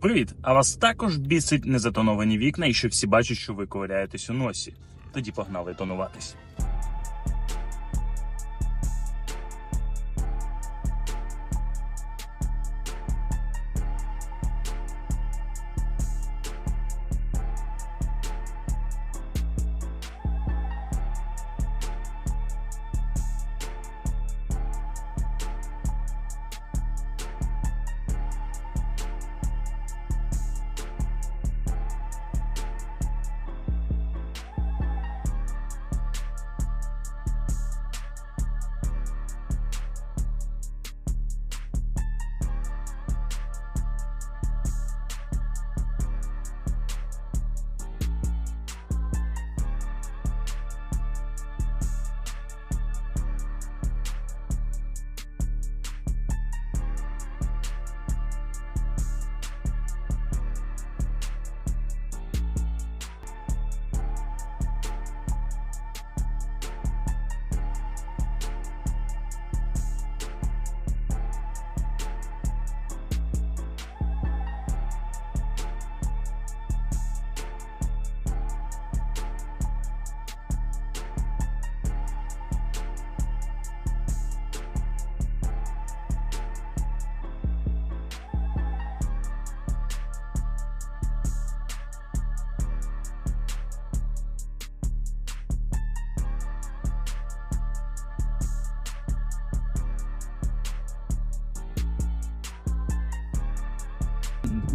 Привіт! А вас також бісить незатоновані вікна і що всі бачать, що ви ковиряєтесь у носі. Тоді погнали тонуватись.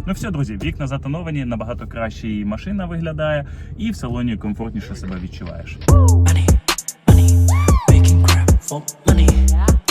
Ну все, друзі, вікна затоновані, набагато краще і машина виглядає, і в салоні комфортніше себе відчуваєш. money, money.